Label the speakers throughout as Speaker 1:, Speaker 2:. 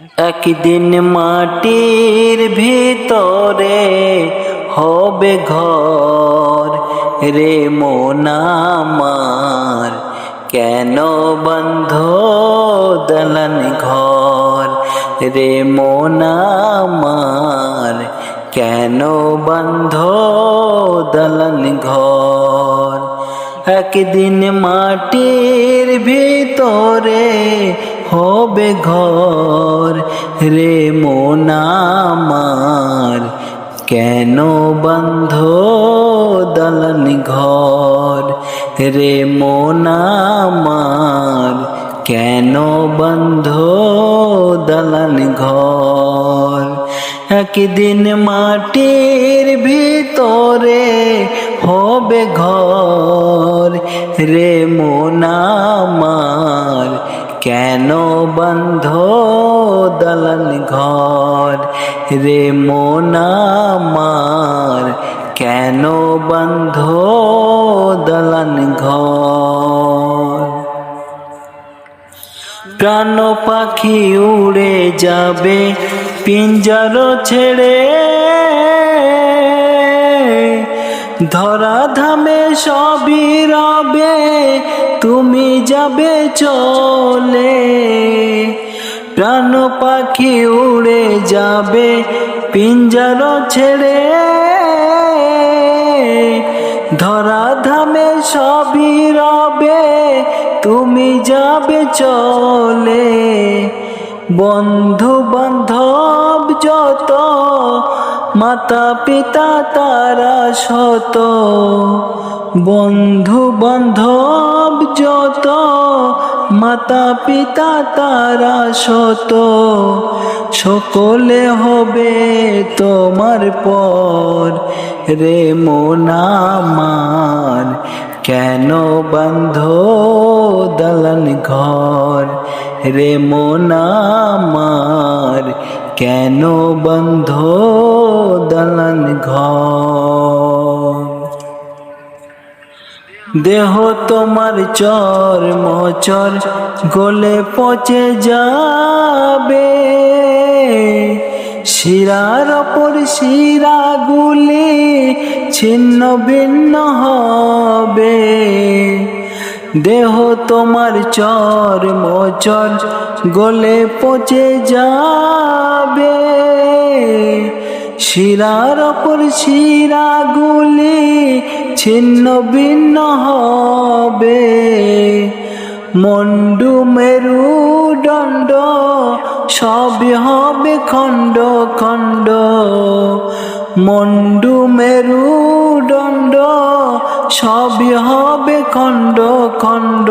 Speaker 1: একদিন মাটির ভিতরে হবে ঘর রে মোনামার কেন বন্ধ দলন ঘর রে মোনামার কেন বন্ধ দলন ঘর? একদিন মাটির ভিতরে হবে ঘর রে মোনামার কেন বন্ধ দলন ঘর রে মোনামার কেন বন্ধ দলন ঘর? একদিন মাটির ভিতরে হবে ঘর রে মোনামার কেন বন্ধ দলন ঘর? রে মোনামার কেন বন্ধ দলন ঘর? প্রাণ পাখি উড়ে যাবে, পিঞ্জর ছেড়ে। ধরা ধামে সবই রবে তুমি যাবে চলে, প্রাণ পাখি উড়ে যাবে, পিঞ্জর ছেড়ে। ধরা ধামে সবই রবে, তুমি যাবে চলে। বন্ধু বান্ধব যত মাতা পিতা তারা শত, বন্ধু বান্ধব যত, মাতা পিতা তারা শত, সকলে হবে তোমার পর। রে মোনামার কেন বন্ধ দলন ঘর? রে মোনামার কেন বন্ধ দলন ঘর? দেহ তোমার চর মচর, গলে পচে যাবে। শিরার ওপর শিরা গুলি ছিন্ন ভিন্ন হবে। দেহ তোমার চর মচর গলে পচে যাবে। শিরার ওপর শিরা গুলি ছিন্ন ভিন্ন হবে। মন্ডু মেরু দণ্ড, সবই হবে খণ্ড খণ্ড। মন্ডু মেরু দণ্ড, সবই হবে খণ্ড খণ্ড।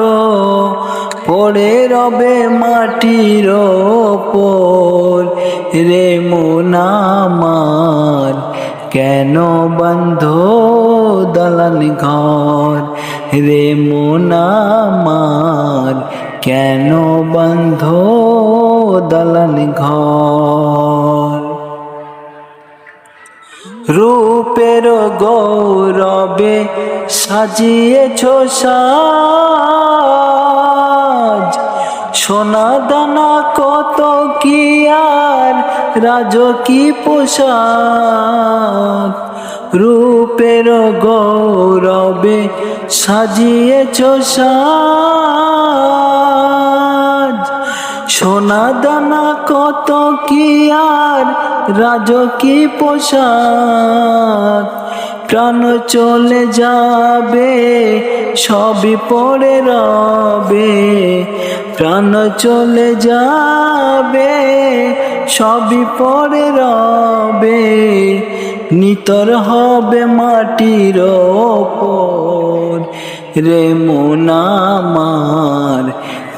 Speaker 1: পড়ে রবে মাটির ওপর। রে মোনামার কেন বন্ধ দলন ঘর? রে মোনামার কেন বন্ধ দলন ঘর? রূপের গৌরবে সাজিয়েছ সাজ সোনা দানা কত কি আর রাজ কি পোশাক। রূপের গৌরবে সাজিয়েছ সাজ। সোনা দানা কত কি আর রাজ কি পোশাক। প্রাণ চলে যাবে, সবই পড়ে রবে। প্রাণ চলে যাবে, সবই পড়ে রবে। নিতর হবে মাটির ওপর। রে মোনামার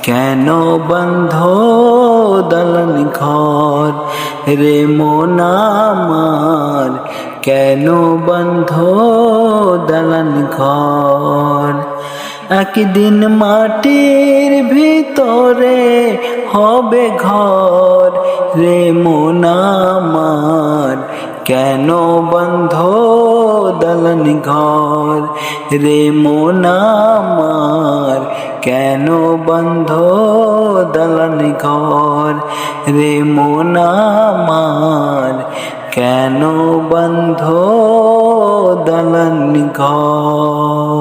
Speaker 1: কেন বন্ধ দলন ঘর? রে মোনামার কেন বন্ধ দলন ঘর? একদিন মাটির ভিতরে হবে ঘর রে মোনামার কেন বন্ধ দল দালান ঘর রে মোনামার কেন বন্ধ দলন ঘর রে মোনামার কেন বন্ধ দালান ঘর?